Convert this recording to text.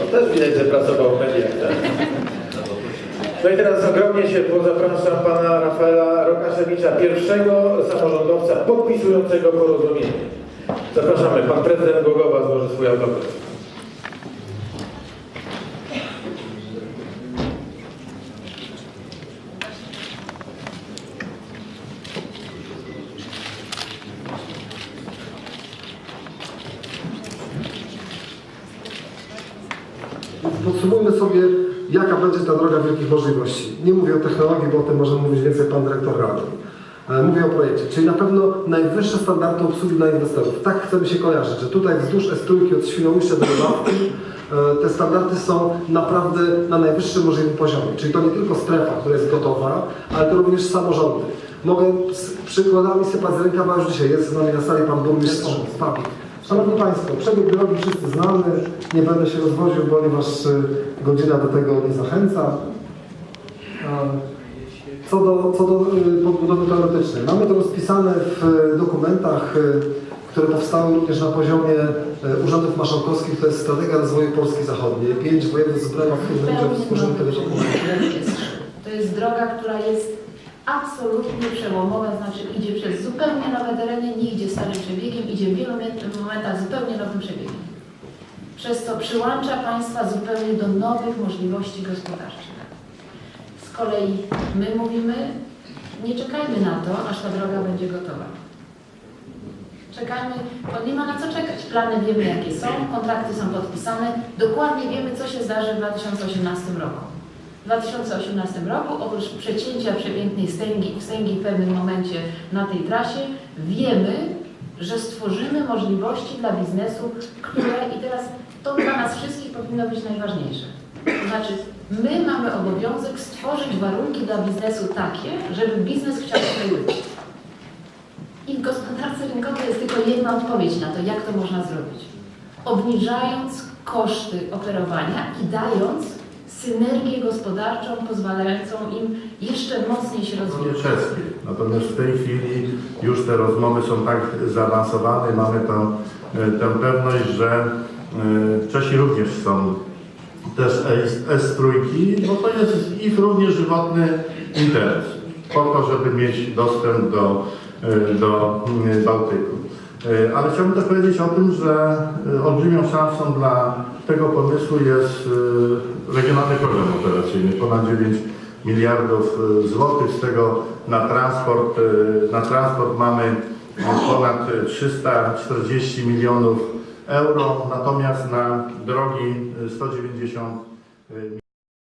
No też widać, że pracował w mediach? No i teraz ogromnie się zapraszam pana Rafaela Rokaszewicza, pierwszego samorządowca podpisującego porozumienie. Zapraszamy, pan prezydent Głogowa złoży swój autograf. Podsumujmy sobie, jaka będzie ta droga wielkich możliwości. Nie mówię o technologii, bo o tym może mówić więcej pan dyrektor Rady. E, Mówię o projekcie, czyli na pewno najwyższe standardy obsługi dla inwestorów. Tak chcemy się kojarzyć, że tutaj wzdłuż S3 od Świnoujścia do Lubawki e, te standardy są naprawdę na najwyższym możliwym poziomie. Czyli to nie tylko strefa, która jest gotowa, ale to również samorządy. Mogę z przykładami sypać z rękawa już dzisiaj. Jest z nami na sali pan burmistrz Papik. Szanowni Państwo, przebieg drogi wszyscy znamy, nie będę się rozwodził, ponieważ y, godzina do tego nie zachęca. A, Co do, co do y, podbudowy teoretycznej, mamy to rozpisane w dokumentach, które powstały również na poziomie urzędów marszałkowskich, to jest Strategia Rozwoju Polski Zachodniej. Pięć województw w udział w stworzeniu tego dokumentu. To jest droga, która jest absolutnie przełomowa, znaczy idzie przez zupełnie nowe nie idzie starym przebiegiem, idzie w wielu momentach zupełnie nowym przebiegiem. Przez co przyłącza Państwa zupełnie do nowych możliwości gospodarczych. Z kolei my mówimy, nie czekajmy na to, aż ta droga będzie gotowa. Czekajmy, bo nie ma na co czekać. Plany wiemy jakie są, kontrakty są podpisane, dokładnie wiemy co się zdarzy w 2018 roku. W 2018 roku, oprócz przecięcia przepięknej wstęgi, wstęgi w pewnym momencie na tej trasie, wiemy, że stworzymy możliwości dla biznesu, które, i teraz to dla nas wszystkich powinno być najważniejsze. To znaczy, my mamy obowiązek stworzyć warunki dla biznesu takie, żeby biznes chciał tutaj być. I w gospodarce rynkowej jest tylko jedna odpowiedź na to, jak to można zrobić. Obniżając koszty operowania i dając synergię gospodarczą pozwalającą im jeszcze mocniej się rozwijać. Natomiast w tej chwili już te rozmowy są tak zaawansowane, mamy tą, e, tę pewność, że e, Czesi również są też S- S3, bo to jest ich również żywotny interes, po to, żeby mieć dostęp do, e, do Bałtyku. E, Ale chciałbym też powiedzieć o tym, że e, olbrzymią szansą dla tego pomysłu jest e, Regionalny Program Operacyjny, ponad 9 miliardów złotych, z tego na transport, na transport mamy ponad 340 milionów euro, natomiast na drogi e, 190 milionów.